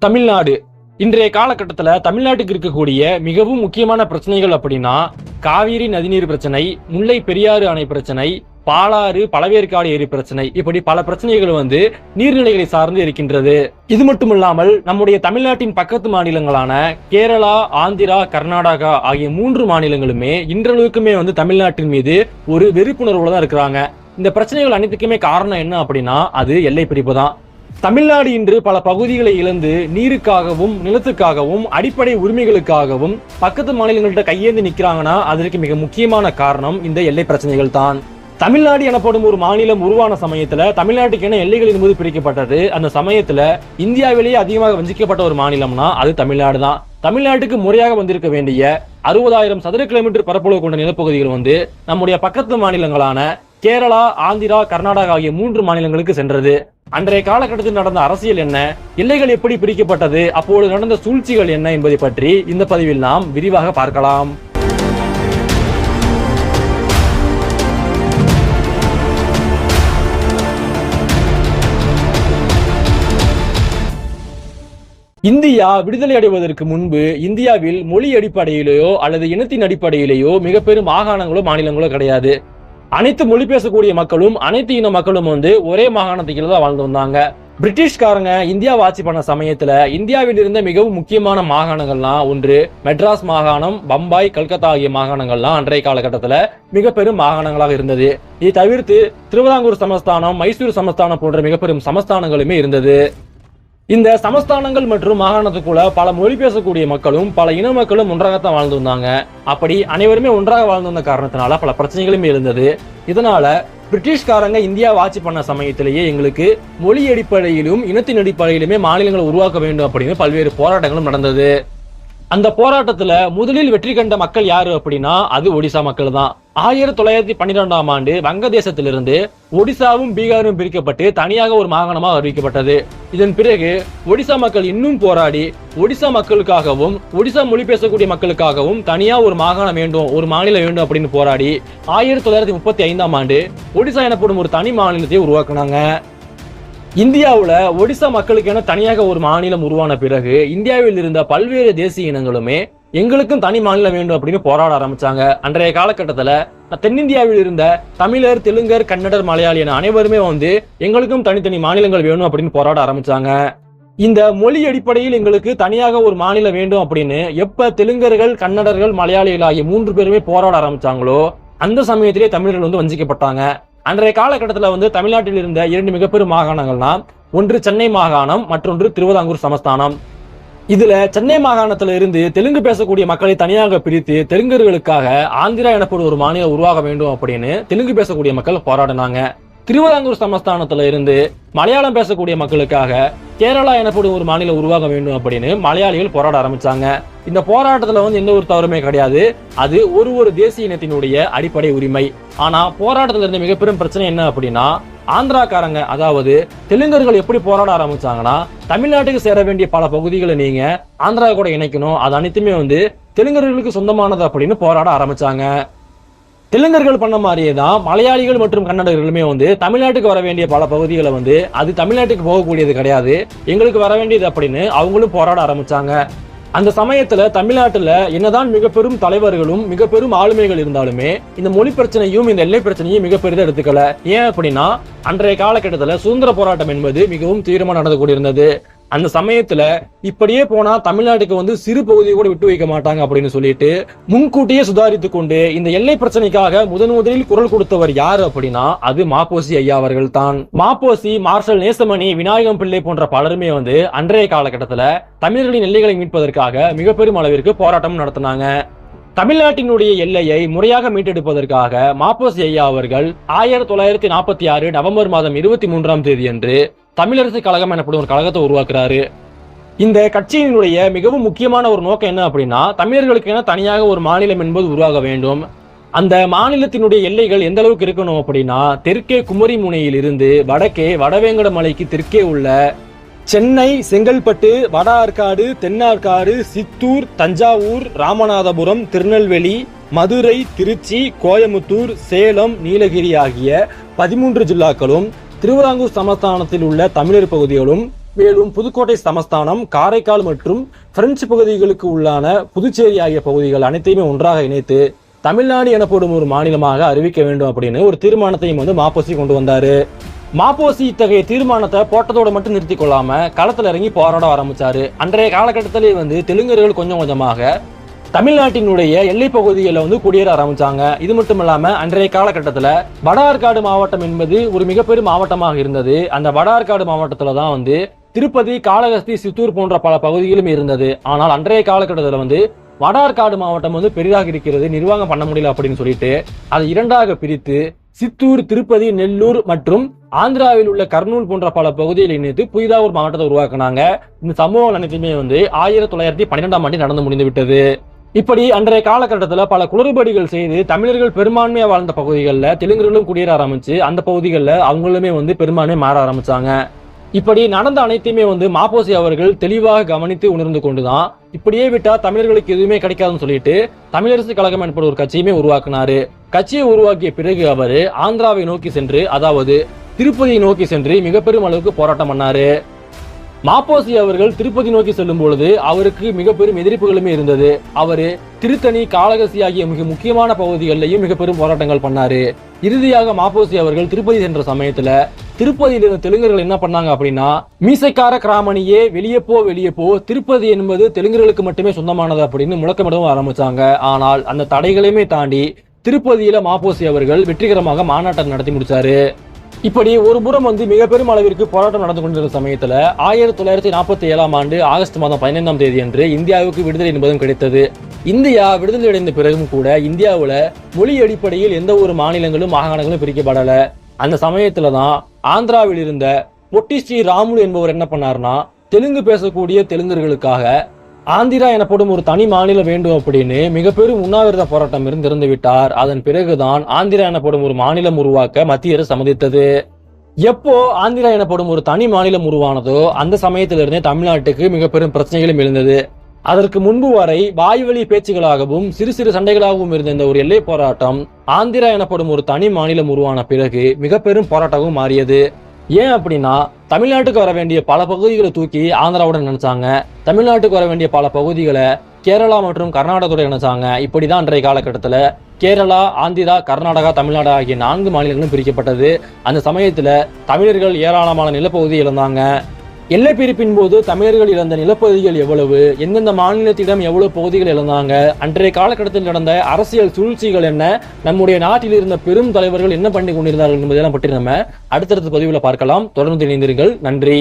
தமிழ்நாடு. இன்றைய காலகட்டத்தில் தமிழ்நாட்டுக்கு இருக்கக்கூடிய மிகவும் முக்கியமான பிரச்சனைகள் அப்படின்னா காவிரி நதிநீர் பிரச்சனை முல்லை பெரியாறு அணை பிரச்சனை பாலாறு பழவேற்காடு ஏரி பிரச்சனை. இப்படி பல பிரச்சனைகள் வந்து நீர்நிலைகளை சார்ந்து இருக்கின்றது. இது மட்டுமில்லாமல் நம்முடைய தமிழ்நாட்டின் பக்கத்து மாநிலங்களான கேரளா ஆந்திரா கர்நாடகா ஆகிய மூன்று மாநிலங்களுமே இன்றளவுக்குமே வந்து தமிழ்நாட்டின் மீது ஒரு வெறுப்புணர்வுல தான் இருக்கிறாங்க. இந்த பிரச்சனைகள் அனைத்துக்குமே காரணம் என்ன அப்படின்னா அது எல்லை பிரிப்பு தான். தமிழ்நாடு இன்று பல பகுதிகளை இழந்து நீருக்காகவும் நிலத்துக்காகவும் அடிப்படை உரிமைகளுக்காகவும் பக்கத்து மாநிலங்கள்ட்ட கையேந்து நிற்கிறாங்கன்னா அதற்கு மிக முக்கியமான காரணம் இந்த எல்லை பிரச்சனைகள் தான் தமிழ்நாடு எனப்படும் ஒரு மாநிலம் உருவான சமயத்துல தமிழ்நாட்டுக்கு என எல்லைகள் என்பது பிரிக்கப்பட்டது. அந்த சமயத்துல இந்தியாவிலேயே அதிகமாக வஞ்சிக்கப்பட்ட ஒரு மாநிலம்னா அது தமிழ்நாடு தான் தமிழ்நாட்டுக்கு முறையாக வந்திருக்க வேண்டிய அறுபதாயிரம் சதுர கிலோமீட்டர் பரப்பளவு கொண்ட நிலப்பகுதிகள் வந்து நம்முடைய பக்கத்து மாநிலங்களான கேரளா ஆந்திரா கர்நாடகா ஆகிய மூன்று மாநிலங்களுக்கு சென்றது. அன்றைய காலகட்டத்தில் நடந்த அரசியல் என்ன எல்லைகள் எப்படி பிரிக்கப்பட்டது அப்போது நடந்த சூழ்ச்சிகள் என்ன என்பதை பற்றி இந்த பதிவில் நாம் விரிவாக பார்க்கலாம். இந்தியா விடுதலை அடைவதற்கு முன்பு இந்தியாவில் மொழி அடிப்படையிலேயோ அல்லது இனத்தின் அடிப்படையிலேயோ மிக பெரும் மாகாணங்களோ மாநிலங்களோ கிடையாது. அனைத்து மொழி பேசக்கூடிய மக்களும் அனைத்து இன மக்களும் வந்து ஒரே மாகாணத்துக்கு தான் வாழ்ந்து வந்தாங்க. பிரிட்டிஷ்காரங்க இந்தியாவை ஆட்சி பண்ண சமயத்துல இந்தியாவில் இருந்த மிகவும் முக்கியமான மாகாணங்கள்லாம் ஒன்று மெட்ராஸ் மாகாணம் பம்பாய் கல்கத்தா ஆகிய மாகாணங்கள்லாம் அன்றைய காலகட்டத்தில் மிக பெரும் மாகாணங்களாக இருந்தது. இதை தவிர்த்து திருவிதாங்கூர் சமஸ்தானம் மைசூர் சமஸ்தானம் போன்ற மிக பெரும் சமஸ்தானங்களுமே இருந்தது. இந்த சமஸ்தானங்கள் மற்றும் மாகாணத்துக்குள்ள பல மொழி பேசக்கூடிய மக்களும் பல இன மக்களும் ஒன்றாகத்தான் வாழ்ந்து வந்தாங்க. அப்படி அனைவருமே ஒன்றாக வாழ்ந்து வந்த காரணத்தினால பல பிரச்சனைகளுமே இருந்தது. இதனால பிரிட்டிஷ்காரங்க இந்தியாவை ஆட்சி பண்ண சமயத்திலேயே எங்களுக்கு மொழி அடிப்படையிலும் இனத்தின் அடிப்படையிலுமே மாநிலங்களை உருவாக்க வேண்டும் அப்படின்னு பல்வேறு போராட்டங்களும் நடந்தது. அந்த போராட்டத்துல முதலில் வெற்றி கண்ட மக்கள் யாரு அப்படின்னா அது ஒடிசா மக்கள் தான் ஆயிரத்தி தொள்ளாயிரத்தி பன்னிரெண்டாம் ஆண்டு வங்கதேசத்திலிருந்து ஒடிசாவும் பீகாரும் பிரிக்கப்பட்டு தனியாக ஒரு மாகாணமாக அறிவிக்கப்பட்டது. இதன் பிறகு ஒடிசா மக்கள் இன்னும் போராடி ஒடிசா மக்களுக்காகவும் ஒடிசா மொழி பேசக்கூடிய மக்களுக்காகவும் தனியா ஒரு மாகாணம் வேண்டும் ஒரு மாநிலம் வேண்டும் அப்படின்னு போராடி ஆயிரத்தி தொள்ளாயிரத்தி முப்பத்தி ஐந்தாம் ஆண்டு ஒடிசா எனப்படும் ஒரு தனி மாநிலத்தை உருவாக்குனாங்க. இந்தியாவில் ஒடிசா மக்களுக்கென தனியாக ஒரு மாநிலம் உருவான பிறகு இந்தியாவில் இருந்த பல்வேறு தேசிய இனங்களுமே எங்களுக்கும் தனி மாநிலம் வேண்டும் அப்படின்னு போராட ஆரம்பிச்சாங்க. அன்றைய காலகட்டத்தில் தென்னிந்தியாவில் இருந்த தமிழர் தெலுங்கர் கன்னடர் மலையாளி என அனைவருமே வந்து எங்களுக்கும் தனித்தனி மாநிலங்கள் வேணும் அப்படின்னு போராட ஆரம்பிச்சாங்க. இந்த மொழி அடிப்படையில் எங்களுக்கு தனியாக ஒரு மாநிலம் வேண்டும் அப்படின்னு எப்ப தெலுங்கர்கள் கன்னடர்கள் மலையாளிகள் ஆகிய மூன்று பேருமே போராட ஆரம்பிச்சாங்களோ அந்த சமயத்திலே தமிழர்கள் வந்து வஞ்சிக்கப்பட்டாங்க. அன்றைய காலகட்டத்தில் வந்து தமிழ்நாட்டில் இருந்த இரண்டு மிகப்பெரும் மாகாணங்கள்னா ஒன்று சென்னை மாகாணம் மற்றொன்று திருவிதாங்கூர் சமஸ்தானம். இதுல சென்னை மாகாணத்துல இருந்து தெலுங்கு பேசக்கூடிய மக்களை தனியாக பிரித்து தெலுங்கர்களுக்காக ஆந்திரா எனப்படும் ஒரு மாநிலம் உருவாக வேண்டும் அப்படின்னு தெலுங்கு பேசக்கூடிய மக்கள் போராடினாங்க. திருவிதாங்கூர் சமஸ்தானத்துல இருந்து மலையாளம் பேசக்கூடிய மக்களுக்காக கேரளா எனப்படும் ஒரு மாநிலம் உருவாக வேண்டும் அப்படின்னு மலையாளிகள் போராட ஆரம்பிச்சாங்க. இந்த போராட்டத்துல வந்து எந்த ஒரு தவறுமே கிடையாது. அது ஒரு ஒரு தேசிய இனத்தினுடைய அடிப்படை உரிமை. ஆனா போராட்டத்துல இருந்த மிகப்பெரும் பிரச்சனை என்ன அப்படின்னா ஆந்திராக்காரங்க அதாவது தெலுங்கர்கள் எப்படி போராட ஆரம்பிச்சாங்கன்னா தமிழ்நாட்டுக்கு சேர வேண்டிய பல பகுதிகளை நீங்க ஆந்திரா கூட இணைக்கணும். அது அனைத்துமே வந்து தெலுங்கர்களுக்கு சொந்தமானது அப்படின்னு போராட ஆரம்பிச்சாங்க. தெலுங்கர்கள் பண்ண மாதிரியே தான் மலையாளிகள் மற்றும் கன்னடர்களுமே வந்து தமிழ்நாட்டுக்கு வர வேண்டிய பல பகுதிகளை வந்து அது தமிழ்நாட்டுக்கு போகக்கூடியது கிடையாது. எங்களுக்கு வர வேண்டியது அப்படின்னு அவங்களும் போராட ஆரம்பிச்சாங்க. அந்த சமயத்துல தமிழ்நாட்டுல என்னதான் மிக பெரும் தலைவர்களும் மிக பெரும் ஆளுமைகள் இருந்தாலுமே இந்த மொழி பிரச்சனையும் இந்த எல்லை பிரச்சனையும் மிக பெரிதாக எடுத்துக்கல. ஏன் அப்படின்னா அன்றைய காலகட்டத்துல சுதந்திர போராட்டம் என்பது மிகவும் தீவிரமா நடந்து கொண்டிருந்தது. அந்த சமயத்துல இப்படியே போனா தமிழ்நாட்டுக்கு வந்து சிறு பகுதியை கூட விட்டு வைக்க மாட்டாங்க அப்படின்னு சொல்லிட்டு முன்கூட்டியே சுதாரித்து கொண்டு இந்த எல்லை பிரச்சனைக்காக முதன் முதலில் குரல் கொடுத்தவர் யாரு அப்படின்னா அது மாப்போசி ஐயா அவர்கள் தான் மாப்போசி மார்ஷல் நேசமணி விநாயகம் பிள்ளை போன்ற பலருமே வந்து அன்றைய காலகட்டத்துல தமிழர்களின் எல்லைகளை மீட்பதற்காக மிக பெரும் அளவிற்கு போராட்டம் நடத்தினாங்க. தமிழ்நாட்டினுடைய எல்லையை முறையாக மீட்டெடுப்பதற்காக மாப்போஸ் ஐயா அவர்கள் ஆயிரத்தி தொள்ளாயிரத்தி நாற்பத்தி ஆறு நவம்பர் மாதம் இருபத்தி மூன்றாம் தேதி அன்று தமிழரசு கழகம் எனப்படும் ஒரு கழகத்தை உருவாக்குறாரு. இந்த கட்சியினுடைய மிகவும் முக்கியமான ஒரு நோக்கம் என்ன அப்படின்னா தமிழர்களுக்கு என தனியாக ஒரு மாநிலம் என்பது உருவாக வேண்டும். அந்த மாநிலத்தினுடைய எல்லைகள் எந்த அளவுக்கு இருக்கணும் அப்படின்னா தெற்கே குமரி முனையில் இருந்து வடக்கே வடவேங்கட மலைக்கு தெற்கே உள்ள சென்னை செங்கல்பட்டு வட ஆற்காடு தென்னார்காடு சித்தூர் தஞ்சாவூர் ராமநாதபுரம் திருநெல்வேலி மதுரை திருச்சி கோயமுத்தூர் சேலம் நீலகிரி ஆகிய பதிமூன்று ஜில்லாக்களும் திருவிதாங்கூர் சமஸ்தானத்தில் உள்ள தமிழர் பகுதிகளும் மேலும் புதுக்கோட்டை சமஸ்தானம் காரைக்கால் மற்றும் பிரெஞ்சு பகுதிகளுக்கு உள்ளான புதுச்சேரி ஆகிய பகுதிகள் அனைத்தையுமே ஒன்றாக இணைத்து தமிழ்நாடு எனப்படும் ஒரு மாநிலமாக அறிவிக்க வேண்டும் அப்படின்னு ஒரு தீர்மானத்தையும் வந்து மாப்போசி கொண்டு வந்தாரு. மாப்போசி இத்தகைய தீர்மானத்தை போட்டதோடு மட்டும் நிறுத்தி கொள்ளாமல் களத்தில் இறங்கி போராட ஆரம்பிச்சாரு. அன்றைய காலகட்டத்திலே வந்து தெலுங்கர்கள் கொஞ்சம் கொஞ்சமாக தமிழ்நாட்டினுடைய எல்லை பகுதியில் வந்து குடியேற ஆரம்பித்தாங்க இது மட்டும் இல்லாமல் அன்றைய காலகட்டத்தில் வடார்காடு மாவட்டம் என்பது ஒரு மிகப்பெரும் மாவட்டமாக இருந்தது. அந்த வடார்காடு மாவட்டத்தில் தான் வந்து திருப்பதி காளகஸ்தி சித்தூர் போன்ற பல பகுதிகளும் இருந்தது. ஆனால் அன்றைய காலகட்டத்தில் வந்து வடார்காடு மாவட்டம் வந்து பெரிதாக இருக்கிறது நிர்வாகம் பண்ண முடியல அப்படின்னு சொல்லிட்டு அதை இரண்டாக பிரித்து சித்தூர் திருப்பதி நெல்லூர் மற்றும் ஆந்திராவில் உள்ள கர்னூல் போன்ற பல பகுதிகளை இணைத்து புதிதாக ஒரு மாவட்டத்தை உருவாக்குனாங்க. இந்த சம்பவம் அனைத்துமே வந்து ஆயிரத்தி தொள்ளாயிரத்தி பன்னிரெண்டாம் ஆண்டு நடந்து முடிந்து விட்டது. இப்படி அன்றைய காலகட்டத்தில் பல குளறுபடிகள் செய்து தமிழர்கள் பெரும்பான்மையாக வாழ்ந்த பகுதிகளில் தெலுங்கர்களும் குடியேற ஆரம்பிச்சு அந்த பகுதிகளில் அவங்களுமே வந்து பெரும்பான்மை மாற ஆரம்பிச்சாங்க. இப்படி நடந்த அனைத்தையுமே வந்து மாப்போசி அவர்கள் தெளிவாக கவனித்து உணர்ந்து கொண்டுதான் இப்படியே விட்டா தமிழர்களுக்கு எதுவுமே கிடைக்காதுன்னு சொல்லிட்டு தமிழரசு கழகம் எனப்படும் ஒரு கட்சியுமே உருவாக்குனாரு. கட்சியை உருவாக்கிய பிறகு அவர் ஆந்திராவை நோக்கி சென்று அதாவது திருப்பதியை நோக்கி சென்று மிக பெரும் அளவுக்கு போராட்டம் பண்ணாரு. மாப்போசி அவர்கள் திருப்பதி நோக்கி செல்லும் பொழுது அவருக்கு மிக பெரும் எதிர்ப்புகளுமே இருந்தது. அவரு திருத்தணி காளகசி ஆகிய மிக முக்கியமான பகுதிகளிலையும் மிக பெரும் போராட்டங்கள் பண்ணாரு. இறுதியாக மாப்போசி அவர்கள் திருப்பதி சென்ற சமயத்துல திருப்பதியில் இருந்த தெலுங்கர்கள் என்ன பண்ணாங்க அப்படின்னா மீசைக்கார கிராமணியே வெளியே போ வெளியே போ திருப்பதி என்பது தெலுங்கர்களுக்கு மட்டுமே சொந்தமானது அப்படின்னு முழக்கமிடவும் ஆரம்பிச்சாங்க. ஆனால் அந்த தடைகளையுமே தாண்டி திருப்பதியில மாப்போசி அவர்கள் வெற்றிகரமாக மாநாட்டம் நடத்தி முடிச்சாரு. இப்படி ஒரு புறம் வந்து மிக பெரும் அளவிற்கு போராட்டம் நடந்து கொண்டிருந்த சமயத்துல ஆயிரத்தி தொள்ளாயிரத்தி நாற்பத்தி ஏழாம் ஆண்டு ஆகஸ்ட் மாதம் பதினைந்தாம் தேதி அன்று இந்தியாவுக்கு விடுதலை என்பதும் கிடைத்தது. இந்தியா விடுதலை அடைந்த பிறகும் கூட இந்தியாவில் மொழி அடிப்படையில் எந்த ஒரு மாநிலங்களும் மாகாணங்களும் பிரிக்கப்படல. அந்த சமயத்துல தான் ஆந்திராவில் இருந்த பொட்டி ஸ்ரீ ராமுலு என்பவர் என்ன பண்ணார்னா தெலுங்கு பேசக்கூடிய தெலுங்கர்களுக்காக ஆந்திரா எனப்படும் ஒரு தனி மாநிலம் வேண்டும் அப்படின்னு மிகப்பெரும் உண்ணாவிரத போராட்டம் இருந்து இறந்து விட்டார் அதன் பிறகுதான் ஆந்திரா எனப்படும் ஒரு மாநிலம் உருவாக்க மத்திய அரசு சம்மதித்தது. எப்போ ஆந்திரா எனப்படும் ஒரு தனி மாநிலம் உருவானதோ அந்த சமயத்திலிருந்தே தமிழ்நாட்டுக்கு மிக பெரும் பிரச்சனைகளும் எழுந்தது. அதற்கு முன்பு வரை வாய்வழி பேச்சுகளாகவும் சிறு சிறு சண்டைகளாகவும் இருந்த இந்த ஒரு எல்லை போராட்டம் ஆந்திரா எனப்படும் ஒரு தனி மாநிலம் உருவான பிறகு மிக பெரும் போராட்டமும் மாறியது. ஏன் அப்படின்னா தமிழ்நாட்டுக்கு வர வேண்டிய பல பகுதிகளை தூக்கி ஆந்திராவுடன் நினைச்சாங்க தமிழ்நாட்டுக்கு வர வேண்டிய பல பகுதிகளை கேரளா மற்றும் கர்நாடகத்தோட நினைச்சாங்க இப்படிதான் அன்றைய காலகட்டத்தில் கேரளா ஆந்திரா கர்நாடகா தமிழ்நாடு ஆகிய நான்கு மாநிலங்களும் பிரிக்கப்பட்டது. அந்த சமயத்துல தமிழர்கள் ஏராளமான நிலப்பகுதி இழந்தாங்க. எல்லை பிரிப்பின் போது தமிழர்கள் இழந்த நிலப்பகுதிகள் எவ்வளவு? எந்தெந்த மாநிலத்திடம் எவ்வளவு பகுதிகள் இழந்தாங்க? அன்றைய காலகட்டத்தில் நடந்த அரசியல் சூழ்ச்சிகள் என்ன? நம்முடைய நாட்டில் இருந்த பெரும் தலைவர்கள் என்ன பண்ணி கொண்டிருந்தார்கள் என்பதெல்லாம் பற்றி நம்ம அடுத்தடுத்த பதிவுல பார்க்கலாம். தொடர்ந்து இணைந்திருங்கள். நன்றி.